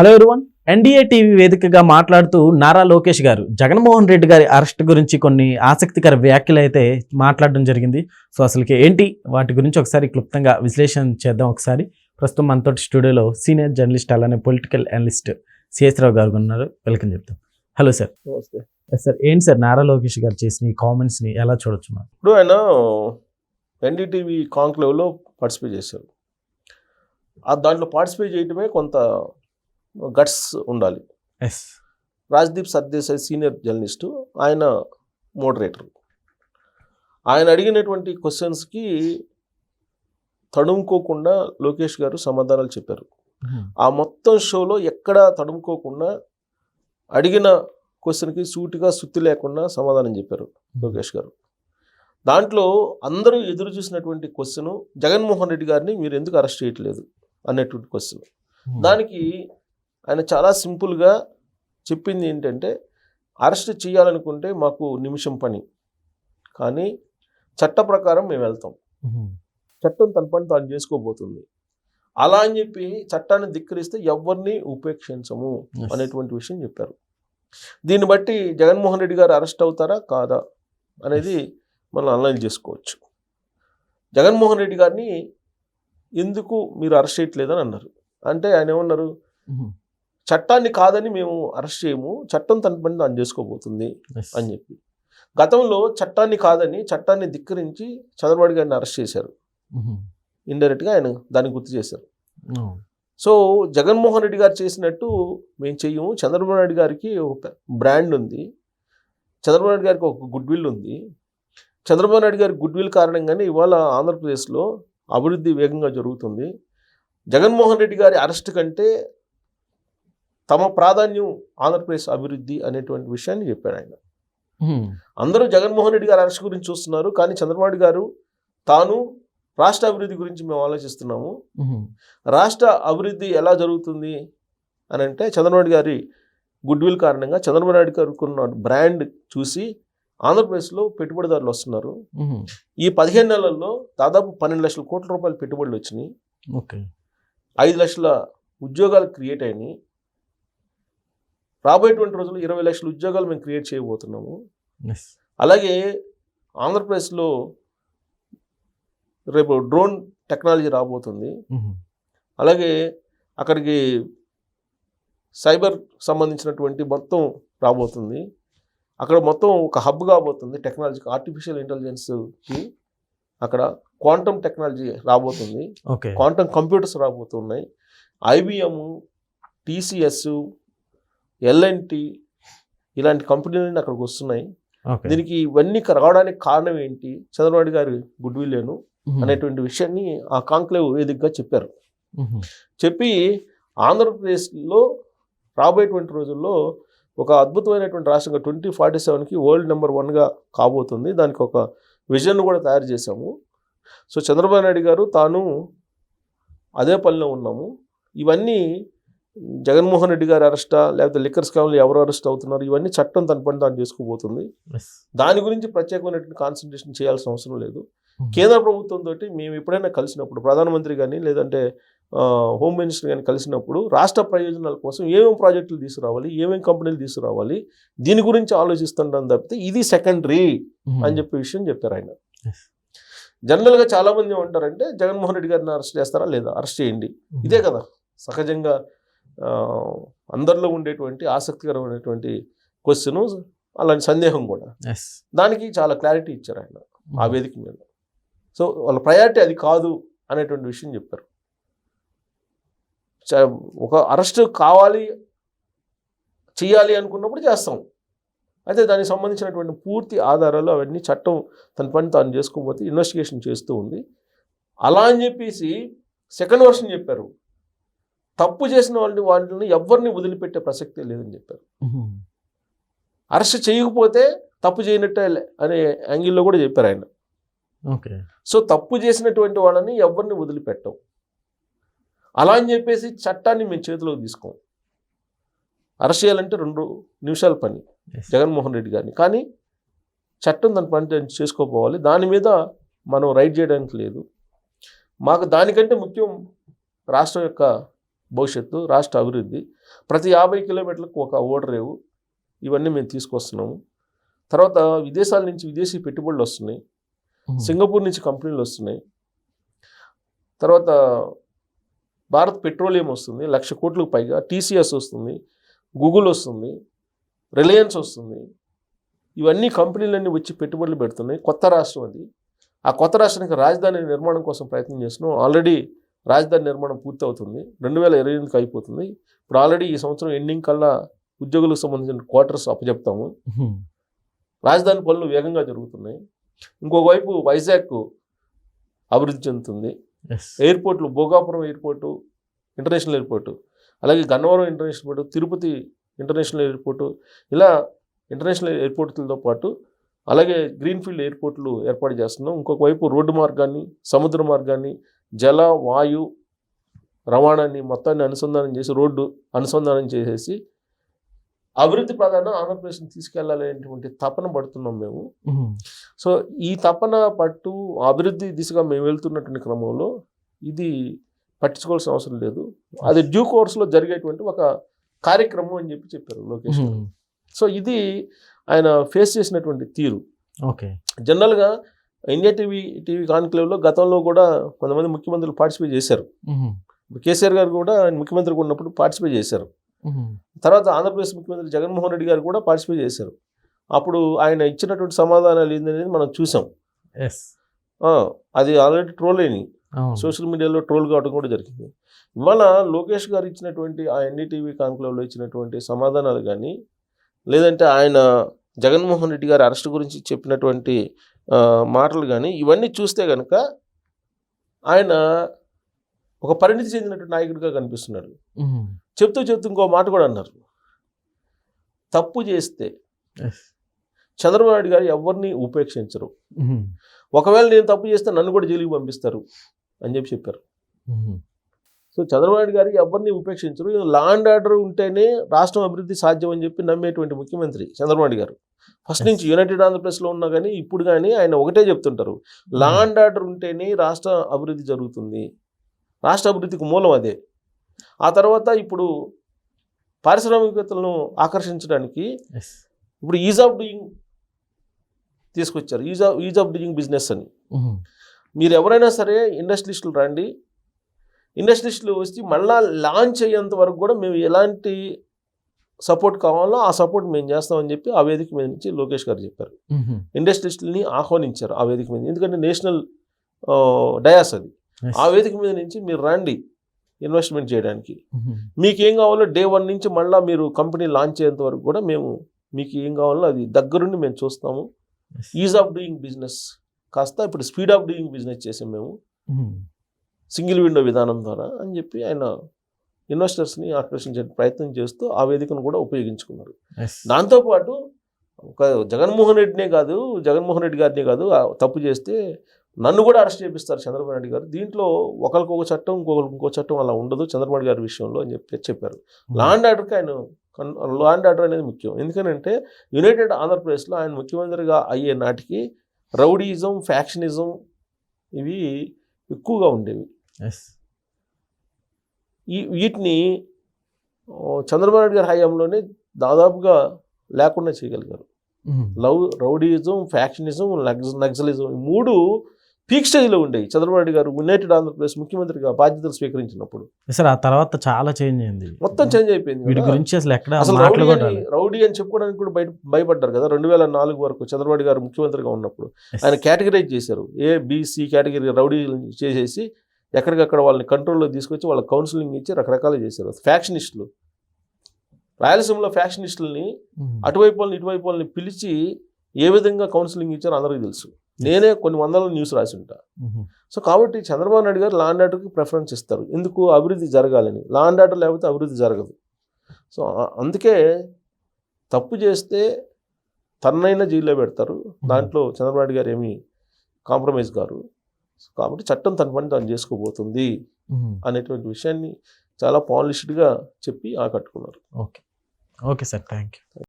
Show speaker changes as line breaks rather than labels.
Hello everyone NDA TV వేదికగా మాట్లాడుతూ నారా లోకేష్ గారు జగన్మోహన్ రెడ్డి గారి అరెస్ట్ గురించి కొన్ని ఆసక్తికర వ్యాఖ్యలు అయితే మాట్లాడడం జరిగింది. సో అసలుకి ఏంటి? వాటి గురించి ఒకసారి క్లుప్తంగా విశ్లేషణ చేద్దాం ఒకసారి. ప్రస్తుతం మనతో స్టూడియోలో సీనియర్ జర్నలిస్ట్ అలానే political analyst CS Rao garu ఉన్నారు. వెల్కమ్ చెప్తాం. Hello sir
namaste.
సార్ ఏంటి సార్ నారా లోకేష్ గారు చేసిన ఈ కామెంట్స్ని ఎలా చూడొచ్చు మనం?
ఇప్పుడు ఆయన ఎన్డీటీవీ కాంక్లేవ్లో పార్టిసిపేట్ చేశారు. ఆ దాంట్లో పార్టిసిపేట్ చేయటమే కొంత గట్స్ ఉండాలి. రాజ్దీప్ సర్దేశాయ్ సీనియర్ జర్నలిస్టు ఆయన మోడరేటర్. ఆయన అడిగినటువంటి క్వశ్చన్స్కి తడుముకోకుండా లోకేష్ గారు సమాధానాలు చెప్పారు. ఆ మొత్తం షోలో ఎక్కడ తడుముకోకుండా అడిగిన క్వశ్చన్కి సూటిగా సుత్తి లేకుండా సమాధానం చెప్పారు లోకేష్ గారు. దాంట్లో అందరూ ఎదురు చూసినటువంటి క్వశ్చన్ జగన్మోహన్ రెడ్డి గారిని మీరు ఎందుకు అరెస్ట్ చేయట్లేదు? అనేటువంటి క్వశ్చన్. దానికి ఆయన చాలా సింపుల్గా చెప్పింది ఏంటంటే అరెస్ట్ చేయాలనుకుంటే మాకు నిమిషం పని. కానీ చట్ట ప్రకారం మేము వెళ్తాం. చట్టం తన పని తాను చేసుకోబోతుంది. అలా అని చెప్పి చట్టాన్ని ధిక్కరిస్తే ఎవరిని ఉపేక్షించము అనేటువంటి విషయం చెప్పారు. దీన్ని బట్టి జగన్మోహన్ రెడ్డి గారు అరెస్ట్ అవుతారా? కాదా? అనేది మనం అనలైజ్ చేసుకోవచ్చు. జగన్మోహన్ రెడ్డి గారిని ఎందుకు మీరు అరెస్ట్ చేయట్లేదని అన్నారు. అంటే ఆయన ఏమన్నారు? చట్టాన్ని కాదని మేము అరెస్ట్ చేయము చట్టం తన పని తాను చేసుకోబోతుంది అని చెప్పి. గతంలో చట్టాన్ని కాదని చట్టాన్ని ధిక్కరించి చంద్రబాబు గారిని అరెస్ట్ చేశారు. ఇండైరెక్ట్గా ఆయన దాన్ని గుర్తు చేశారు. సో జగన్మోహన్ రెడ్డి గారు చేసినట్టు మేము చెయ్యము. చంద్రబాబు నాయుడు గారికి ఒక బ్రాండ్ ఉంది. చంద్రబాబు నాయుడు గారికి ఒక గుడ్ విల్ ఉంది. చంద్రబాబు నాయుడు గారి గుడ్ విల్ కారణంగానే ఇవాళ ఆంధ్రప్రదేశ్లో అభివృద్ధి వేగంగా జరుగుతుంది. జగన్మోహన్ రెడ్డి గారి అరెస్ట్ కంటే తమ ప్రాధాన్యం ఆంధ్రప్రదేశ్ అభివృద్ధి అనేటువంటి విషయాన్ని చెప్పాడు ఆయన. అందరూ జగన్మోహన్ రెడ్డి గారి అరెస్ట్ గురించి చూస్తున్నారు కానీ చంద్రబాబు గారు తాను రాష్ట్ర అభివృద్ధి గురించి మేము ఆలోచిస్తున్నాము. రాష్ట్ర అభివృద్ధి ఎలా జరుగుతుంది అని అంటే చంద్రబాబు గారి గుడ్ విల్ కారణంగా చంద్రబాబు నాయుడు గారికి ఉన్న బ్రాండ్ చూసి ఆంధ్రప్రదేశ్లో పెట్టుబడిదారులు వస్తున్నారు. ఈ పదిహేను నెలల్లో దాదాపు పన్నెండు లక్షల కోట్ల రూపాయల పెట్టుబడులు వచ్చినాయి.
ఓకే.
ఐదు లక్షల ఉద్యోగాలు క్రియేట్ అయినాయి. రాబోయేటువంటి రోజుల్లో ఇరవై లక్షల ఉద్యోగాలు మేము క్రియేట్ చేయబోతున్నాము. అలాగే ఆంధ్రప్రదేశ్లో రేపు డ్రోన్ టెక్నాలజీ రాబోతుంది. అలాగే అక్కడికి సైబర్ సంబంధించినటువంటి మొత్తం రాబోతుంది. అక్కడ మొత్తం ఒక హబ్ కాబోతుంది టెక్నాలజీకి ఆర్టిఫిషియల్ ఇంటెలిజెన్స్కి అక్కడ క్వాంటమ్ టెక్నాలజీ రాబోతుంది.
ఓకే
క్వాంటమ్ కంప్యూటర్స్ రాబోతున్నాయి. IBM TCS L and T ఇలాంటి కంపెనీలన్నీ అక్కడికి వస్తున్నాయి. దీనికి ఇవన్నీ రావడానికి కారణం ఏంటి? చంద్రబాబు గారి గుడ్ విల్లేను అనేటువంటి విషయాన్ని ఆ కాంక్లేవ్ వేదికగా చెప్పారు. చెప్పి ఆంధ్రప్రదేశ్లో రాబోయేటువంటి రోజుల్లో ఒక అద్భుతమైనటువంటి రాష్ట్రంగా ట్వంటీ ఫార్టీ సెవెన్కి వరల్డ్ నెంబర్ వన్గా కాబోతుంది. దానికి ఒక విజన్ కూడా తయారు చేశాము. సో చంద్రబాబు నాయుడు గారు తాను అదే పనిలో ఉన్నాము. ఇవన్నీ జగన్మోహన్ రెడ్డి గారి అరెస్టా? లేకపోతే లిక్కర్ స్కామ్లో ఎవరు అరెస్ట్ అవుతున్నారు? ఇవన్నీ చట్టం తన పని తాను చేసుకోబోతుంది దాని గురించి ప్రత్యేకమైనటువంటి కాన్సన్ట్రేషన్ చేయాల్సిన అవసరం లేదు. కేంద్ర ప్రభుత్వంతో మేము ఎప్పుడైనా కలిసినప్పుడు ప్రధానమంత్రి కానీ లేదంటే హోమ్ మినిస్టర్ కానీ కలిసినప్పుడు రాష్ట్ర ప్రయోజనాల కోసం ఏమేమి ప్రాజెక్టులు తీసుకురావాలి? ఏమేమి కంపెనీలు తీసుకురావాలి? దీని గురించి ఆలోచిస్తుంటాం తప్పితే ఇది సెకండరీ అని చెప్పే విషయం చెప్పారు ఆయన. జనరల్గా చాలా మంది ఏమంటారంటే జగన్మోహన్ రెడ్డి గారిని అరెస్ట్ చేస్తారా లేదా? అరెస్ట్ చేయండి. ఇదే కదా. సహజంగా అందరిలో ఉండేటువంటి ఆసక్తికరమైనటువంటి క్వశ్చన్ అలాంటి సందేహం కూడా. దానికి చాలా క్లారిటీ ఇచ్చారు ఆయన ఆ వేదిక మీద. సో వాళ్ళ ప్రయారిటీ అది కాదు అనేటువంటి విషయం చెప్పారు. ఒక అరెస్ట్ కావాలి చేయాలి అనుకున్నప్పుడు చేస్తాం. అయితే దానికి సంబంధించినటువంటి పూర్తి ఆధారాలు అవన్నీ చట్టం తన పని తాను చేసుకోకపోతే ఇన్వెస్టిగేషన్ చేస్తూ ఉంది. అలా అని చెప్పేసి సెకండ్ వర్షన్ చెప్పారు. తప్పు చేసిన వాళ్ళని వాళ్ళని ఎవరిని వదిలిపెట్టే ప్రసక్తే లేదని చెప్పారు. అరెస్ట్ చేయకపోతే తప్పు చేయనట్టే అనే యాంగిల్లో కూడా చెప్పారు ఆయన.
ఓకే.
సో తప్పు చేసినటువంటి వాళ్ళని ఎవరిని వదిలిపెట్టం అలా అని చెప్పేసి చట్టాన్ని మేము చేతిలోకి తీసుకోం. అరెస్ట్ చేయాలంటే రెండు నిమిషాల పని జగన్మోహన్ రెడ్డి గారిని. కానీ చట్టం దాని పని చేసుకోపోవాలి. దాని మీద మనం రైట్ చేయడానికి లేదు. మాకు దానికంటే ముఖ్యం రాష్ట్రం యొక్క భవిష్యత్తు రాష్ట్ర అభివృద్ధి. ప్రతి యాభై కిలోమీటర్లకు ఒక ఓడరేవు. ఇవన్నీ మేము తీసుకొస్తున్నాము. తర్వాత విదేశాల నుంచి విదేశీ పెట్టుబడులు వస్తున్నాయి. సింగపూర్ నుంచి కంపెనీలు వస్తున్నాయి. తర్వాత భారత్ పెట్రోలియం వస్తుంది. లక్ష కోట్లకు పైగా టీసీఎస్ వస్తుంది. గూగుల్ వస్తుంది. రిలయన్స్ వస్తుంది. ఇవన్నీ కంపెనీలన్నీ వచ్చి పెట్టుబడులు పెడుతున్నాయి. కొత్త రాష్ట్రం అది. ఆ కొత్త రాష్ట్రానికి రాజధాని నిర్మాణం కోసం ప్రయత్నం చేస్తున్నాం. ఆల్రెడీ రాజధాని నిర్మాణం పూర్తి అవుతుంది రెండు వేల ఇరవై ఎనిమిదికి అయిపోతుంది. ఇప్పుడు ఆల్రెడీ ఈ సంవత్సరం ఎండింగ్ కల్లా ఉద్యోగులకు సంబంధించిన క్వార్టర్స్ అప్పచెప్తాము. రాజధాని పనులు వేగంగా జరుగుతున్నాయి. ఇంకొక వైపు వైజాగ్ అభివృద్ధి చెందుతుంది. ఎయిర్పోర్ట్లు భోగాపురం ఎయిర్పోర్టు ఇంటర్నేషనల్ ఎయిర్పోర్టు అలాగే Gannavaram international airport Tirupati international airport ఇలా ఇంటర్నేషనల్ ఎయిర్పోర్ట్లతో పాటు అలాగే గ్రీన్ఫీల్డ్ ఎయిర్పోర్ట్లు ఏర్పాటు చేస్తున్నాం. ఇంకొక వైపు రోడ్డు మార్గాన్ని సముద్ర మార్గాన్ని జల వాయు రవాణాన్ని మొత్తాన్ని అనుసంధానం చేసి రోడ్డు అనుసంధానం చేసేసి అభివృద్ధి ప్రధానం ఆంధ్రప్రదేశ్ని తీసుకెళ్ళాలనేటువంటి తపన పడుతున్నాం మేము. సో ఈ తపన పట్టు అభివృద్ధి దిశగా మేము వెళ్తున్నటువంటి క్రమంలో ఇది పట్టించుకోవాల్సిన అవసరం లేదు. అది డ్యూ కోర్స్లో జరిగేటువంటి ఒక కార్యక్రమం అని చెప్పి చెప్పారు లోకేష్. సో ఇది ఆయన ఫేస్ చేసినటువంటి తీరు.
ఓకే.
జనరల్గా ఇండియా టీవీ టీవీ కాన్క్లేవ్లో గతంలో కూడా కొంతమంది ముఖ్యమంత్రులు పార్టిసిపేట్ చేశారు. కేసీఆర్ గారు కూడా ఆయన ముఖ్యమంత్రిగా ఉన్నప్పుడు పార్టిసిపేట్ చేశారు. తర్వాత ఆంధ్రప్రదేశ్ ముఖ్యమంత్రి జగన్మోహన్ రెడ్డి గారు కూడా పార్టిసిపేట్ చేశారు. అప్పుడు ఆయన ఇచ్చినటువంటి సమాధానాలు ఏందనేది మనం చూసాం. అది ఆల్రెడీ ట్రోల్ అయినాయి. సోషల్ మీడియాలో ట్రోల్ కావడం కూడా జరిగింది. ఇవాళ లోకేష్ గారు ఇచ్చినటువంటి ఆ ఎన్డీటీవీ కాన్క్లేవ్లో ఇచ్చినటువంటి సమాధానాలు కానీ లేదంటే ఆయన జగన్మోహన్ రెడ్డి గారి అరెస్ట్ గురించి చెప్పినటువంటి మాటలు కానీ ఇవన్నీ చూస్తే కనుక ఆయన ఒక పరిణితి చెందినటువంటి నాయకుడిగా కనిపిస్తున్నాడు. చెప్తూ చెప్తూ ఇంకో మాట కూడా అన్నారు. తప్పు చేస్తే చంద్రబాబు నాయుడు గారు ఎవరిని ఉపేక్షించరు. ఒకవేళ నేను తప్పు చేస్తే నన్ను కూడా జైలుకి పంపిస్తారు అని చెప్పి చెప్పారు. సో చంద్రబాబు గారు ఎవరిని ఉపేక్షించరు? లా అండ్ ఆర్డర్ ఉంటేనే రాష్ట్రం అభివృద్ధి సాధ్యం అని చెప్పి నమ్మేటువంటి ముఖ్యమంత్రి చంద్రబాబు గారు. ఫస్ట్ నుంచి యునైటెడ్ ఆంధ్రప్రదేశ్లో ఉన్నా కానీ ఇప్పుడు కానీ ఆయన ఒకటే చెప్తుంటారు. లా అండ్ ఆర్డర్ ఉంటేనే రాష్ట్ర అభివృద్ధి జరుగుతుంది. రాష్ట్ర అభివృద్ధికి మూలం అదే. ఆ తర్వాత ఇప్పుడు పారిశ్రామికవేత్తలను ఆకర్షించడానికి ఇప్పుడు ఈజ్ ఆఫ్ డూయింగ్ తీసుకొచ్చారు. Ease of ease of doing business అని. మీరు ఎవరైనా సరే ఇండస్ట్రియలిస్టులు రండి. ఇండస్ట్రియలిస్టులు వచ్చి మళ్ళా లాంచ్ అయ్యేంత వరకు కూడా మేము ఎలాంటి సపోర్ట్ కావాలో ఆ సపోర్ట్ మేము చేస్తామని చెప్పి ఆ వేదిక మీద నుంచి లోకేష్ గారు చెప్పారు. ఇండస్ట్రియలిస్టులని ఆహ్వానించారు ఆ వేదిక మీద. ఎందుకంటే నేషనల్ డయాస్ అది. ఆ వేదిక మీద నుంచి మీరు రండి ఇన్వెస్ట్మెంట్ చేయడానికి. మీకు ఏం కావాలో డే వన్ నుంచి మళ్ళీ మీరు కంపెనీ లాంచ్ అయ్యేంత వరకు కూడా మేము మీకు ఏం కావాలో అది దగ్గరుండి మేము చూస్తాము. ఈజ్ ఆఫ్ డూయింగ్ బిజినెస్ కాస్త ఇప్పుడు స్పీడ్ ఆఫ్ డూయింగ్ బిజినెస్ చేసాం మేము. సింగిల్ విండో విధానం ద్వారా అని చెప్పి ఆయన ఇన్వెస్టర్స్ని ఆకర్షించే ప్రయత్నం చేస్తూ ఆ వేదికను కూడా ఉపయోగించుకున్నారు. దాంతోపాటు ఒక జగన్మోహన్ రెడ్డినే కాదు జగన్మోహన్ రెడ్డి గారినే కాదు తప్పు చేస్తే నన్ను కూడా అరెస్ట్ చేపిస్తారు చంద్రబాబు నాయుడు గారు. దీంట్లో ఒకరికి ఒక చట్టం ఇంకొకరికి ఇంకో చట్టం అలా ఉండదు చంద్రబాబు గారి విషయంలో అని చెప్పి చెప్పారు. లా అండ్ ఆర్డర్కి ఆయన లా అండ్ ఆర్డర్ అనేది ముఖ్యం. ఎందుకంటే యునైటెడ్ ఆంధ్రప్రదేశ్లో ఆయన ముఖ్యమంత్రిగా అయ్యే నాటికి రౌడీయిజం ఫ్యాక్షనిజం ఇవి ఎక్కువగా ఉండేవి. ఈ వీటిని చంద్రబాబు నాయుడు గారి హయాంలోనే దాదాపుగా లేకుండా చేయగలిగారు. లవ్ రౌడీయిజం ఫ్యాక్షనిజం నక్స నక్సలిజం ఈ మూడు పీక్ స్టేజ్లో ఉండేవి. చంద్రబాబు నాయుడు గారు యునైటెడ్ ఆంధ్రప్రదేశ్ ముఖ్యమంత్రిగా బాధ్యతలు స్వీకరించినప్పుడు.
సార్ ఆ తర్వాత చాలా చేంజ్ అయింది.
మొత్తం చేంజ్ అయిపోయింది
వీటి. గురించి అసలు ఎక్కడ
అసలు రౌడీ అని చెప్పుకోవడానికి కూడా బయట భయపడ్డారు కదా. రెండు వేల నాలుగు వరకు చంద్రబాబు గారు ముఖ్యమంత్రిగా ఉన్నప్పుడు. ఆయన కేటగిరైజ్ చేశారు. ఏ బీసీ కేటగిరీ రౌడీ చేసేసి ఎక్కడికక్కడ వాళ్ళని కంట్రోల్లో తీసుకొచ్చి వాళ్ళకి కౌన్సిలింగ్ ఇచ్చి రకరకాలు చేశారు. ఫ్యాక్షనిస్టులు రాయలసీమలో ఫ్యాక్షనిస్టులని. అటువైపు వాళ్ళని ఇటువైపు వాళ్ళని పిలిచి ఏ విధంగా కౌన్సిలింగ్ ఇచ్చారో అందరికీ తెలుసు. నేనే కొన్ని వందల న్యూస్ రాసి ఉంటా. సో కాబట్టి చంద్రబాబు నాయుడు గారు లా అండ్ ఆర్డర్కి ప్రిఫరెన్స్ ఇస్తారు. ఎందుకు? అభివృద్ధి జరగాలని. లా అండ్ ఆర్డర్ లేకపోతే అభివృద్ధి జరగదు. సో అందుకే తప్పు చేస్తే తన్నైనా జైల్లో పెడతారు. దాంట్లో చంద్రబాబు నాయుడు గారు ఏమీ కాంప్రమైజ్ గారు కాబట్టి చట్టం తన పని తాను చేసుకోబోతుంది. అనేటువంటి విషయాన్ని చాలా పాలిష్డ్గా చెప్పి ఆకట్టుకున్నారు.
Okay. Okay sir. Thank you